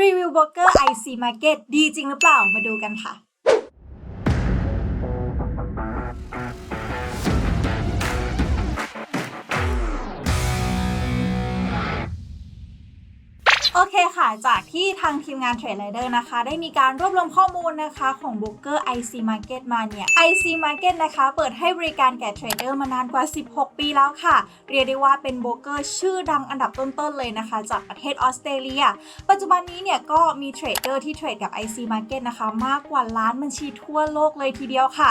รีวิวโบรกเกอร์ไอซีมาร์เก็ตดีจริงหรือเปล่ามาดูกันค่ะ จากที่ทางทีมงาน Trade Rider นะคะ ได้มีการรวบรวมข้อมูลนะคะของ b o o k e r IC Market มาเนี่ย IC Market นะคะ เปิดให้บริการแก่เทรดเดอร์มานานกว่า 16 ปีแล้วค่ะ เรียกได้ว่าเป็นโบรกเกอร์ชื่อดังอันดับต้นๆเลยนะคะ จากประเทศออสเตรเลีย ปัจจุบันนี้เนี่ยก็มีเทรดเดอร์ที่เทรดกับ IC Market นะคะ มากกว่าล้านบัญชีทั่วโลกเลยทีเดียวค่ะ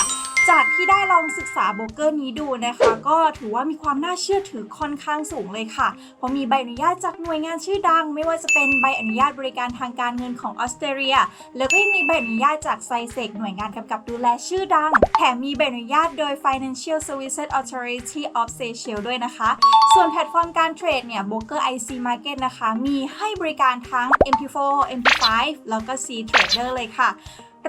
จากที่ได้ลองศึกษาโบรกเกอร์นี้ดูนะคะ ก็ถือว่ามีความน่าเชื่อถือค่อนข้างสูงเลยค่ะ เพราะมีใบอนุญาตจากหน่วยงานชื่อดัง ไม่ว่าจะเป็นใบอนุญาตบริการทางการเงินของออสเตรเลีย แล้วก็ยังมีใบอนุญาตจากไซเซกหน่วยงานกำกับดูแลชื่อดัง แถมมีใบอนุญาตโดย Financial Services Authority of Seychelles ด้วยนะคะ ส่วนแพลตฟอร์มการเทรดเนี่ย Broker IC Market นะคะ มีให้บริการทั้ง MP4 MP5 แล้วก็ C Trader เลยค่ะ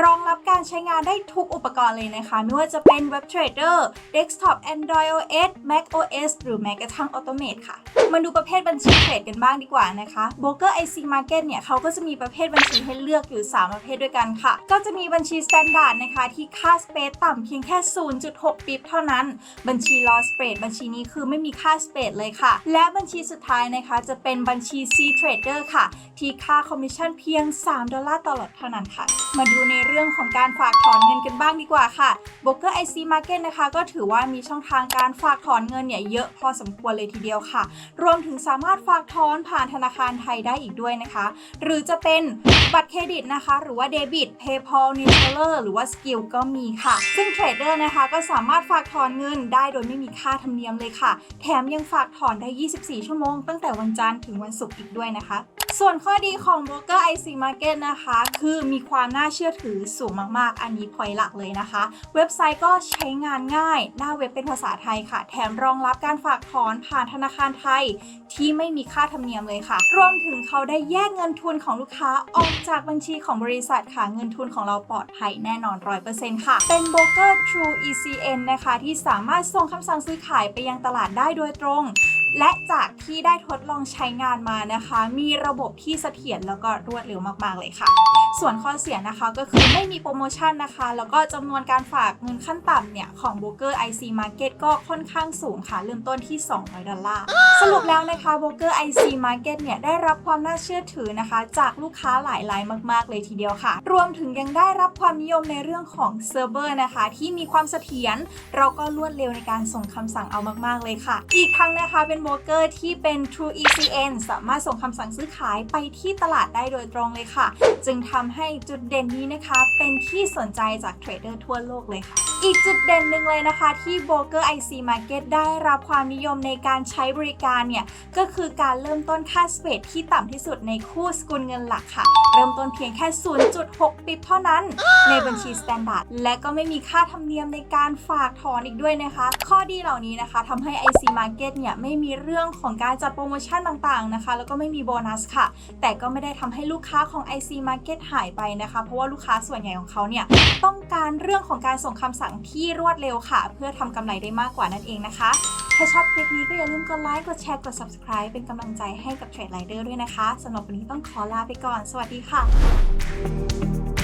รองรับการใช้งานได้ทุกอุปกรณ์เลยนะคะ ไม่ว่าจะเป็น Web Trader Desktop Android OS Mac OS หรือแม้กระทั่ง Automate ค่ะ มาดูประเภทบัญชีเทรดกันบ้างดีกว่านะคะ Broker IC Market เก็ตเนี่ยเขาก็จะมีประเภทบัญชีให้เลือกอยู่ 3 ประเภทด้วยกันค่ะ ก็จะมีบัญชี Standard นะคะที่ค่า Space ต่ำเพียงแค่ 0.6ปิบเท่านั้น บัญชี Loss Spread บัญชีนี้คือไม่มีค่า Spread เลยค่ะ และบัญชีสุดท้ายนะคะจะเป็นบัญชี C Trader ค่ะ ที่ค่าคอมมิชชั่นเพียง 3 ดอลลาร์ต่อหลอดเท่านั้นค่ะ มาดูในเรื่องของการฝากถอนเงินกันบ้างดีกว่าค่ะ Broker IC Market นะคะก็ถือว่ามีช่องทางการฝากถอนเงินเนี่ยเยอะพอสมควรเลยทีเดียวค่ะรวมถึงสามารถฝากถอนผ่านธนาคารไทยได้อีกด้วยนะคะ หรือจะเป็นบัตรเครดิตนะคะ หรือว่าเดบิต PayPal n e t e l l e r หรือว่า Skill ก็มีค่ะ ซึ่งเทรดเดอร์นะคะก็สามารถฝากถอนเงินได้โดยไม่มีค่าธรรมเนียมเลยค่ะ แถมยังฝากถอนได้ 24 ชั่วโมง ตั้งแต่วันจันทร์ถึงวันศุกร์อีกด้วยนะคะ ส่วนข้อดีของ Broker IC Market นะคะ คือมีความน่าเชื่อถือสูงมากๆ อันนี้พอยหลักเลยนะคะ เว็บไซต์ก็ใช้งานง่าย หน้าเว็บเป็นภาษาไทยค่ะ แถมรองรับการฝากถอนผ่านธนาคารไทย ที่ไม่มีค่าธรรมเนียมเลยค่ะ รวมถึงเขาได้แยกเงินทุนของลูกค้าออกจากบัญชีของบริษัทค่ะ เงินทุนของเราปลอดภัยแน่นอน 100%ค่ะ เป็นโบรกเกอร์ True ECN นะคะ ที่สามารถส่งคำสั่งซื้อขายไปยังตลาดได้โดยตรง และจากที่ได้ทดลองใช้งานมานะคะ มีระบบที่เสถียรแล้วก็รวดเร็วมาก ๆ เลยค่ะ ส่วนข้อเสียนะคะก็คือไม่มีโปรโมชั่นนะคะ แล้วก็จำนวนการฝากเงินขั้นต่ำเนี่ย ของ b r o k e r IC Market ก็ค่อนข้างสูงค่ะ เริ่มต้นที่ 200 ดอลลาร์ สรุปแล้วนะคะ b r o k e r IC Market เนี่ย ได้รับความน่าเชื่อถือนะคะ จากลูกค้าหลายรายมาก ๆ เลยทีเดียวค่ะ รวมถึงยังได้รับความนิยมในเรื่องของเซิร์ฟเวอร์นะคะ ที่มีความเสถียรเราก็รวดเร็วในการส่งคำสั่งเอามาก ๆ เลยค่ะ อีกทั้งนะคะเป็นโบรกเกอร์ที่เป็น True ECN สามารถส่งคำสั่งซื้อขายไปที่ตลาดได้โดยตรงเลยค่ะ จึงทำให้จุดเด่นนี้นะคะ เป็นที่สนใจจากเทรดเดอร์ทั่วโลกเลยค่ะ อีกจุดเด่นหนึ่งเลยนะคะ ที่ Broker IC Market ได้รับความนิยมในการใช้บริการเนี่ย ก็คือการเริ่มต้นค่าสเปดที่ต่ำที่สุดในคู่สกุลเงินหลักค่ะ เริ่มต้นเพียงแค่ 0.6 ปิบเท่านั้น ในบัญชี Standard และก็ไม่มีค่าธรรมเนียมในการฝากถอนอีกด้วยนะคะ ข้อดีเหล่านี้นะคะทำให้ IC Market เนี่ยไม่มีีเรื่องของการจัดโปรโมชั่นต่างๆนะคะ แล้วก็ไม่มีโบนัสค่ะ แต่ก็ไม่ได้ทำให้ลูกค้าของ IC Market หายไปนะคะ เพราะว่าลูกค้าส่วนใหญ่ของเขาเนี่ยต้องการเรื่องของการส่งคำสั่งที่รวดเร็วค่ะ เพื่อทำกำไรได้มากกว่านั่นเองนะคะ ถ้าชอบคลิปนี้ก็อย่าลืมกดไลค์ กดแชร์ กด subscribe เป็นกำลังใจให้กับ Trade Rider ด้วยนะคะสำหรับวันนี้ต้องขอลาไปก่อน สวัสดีค่ะ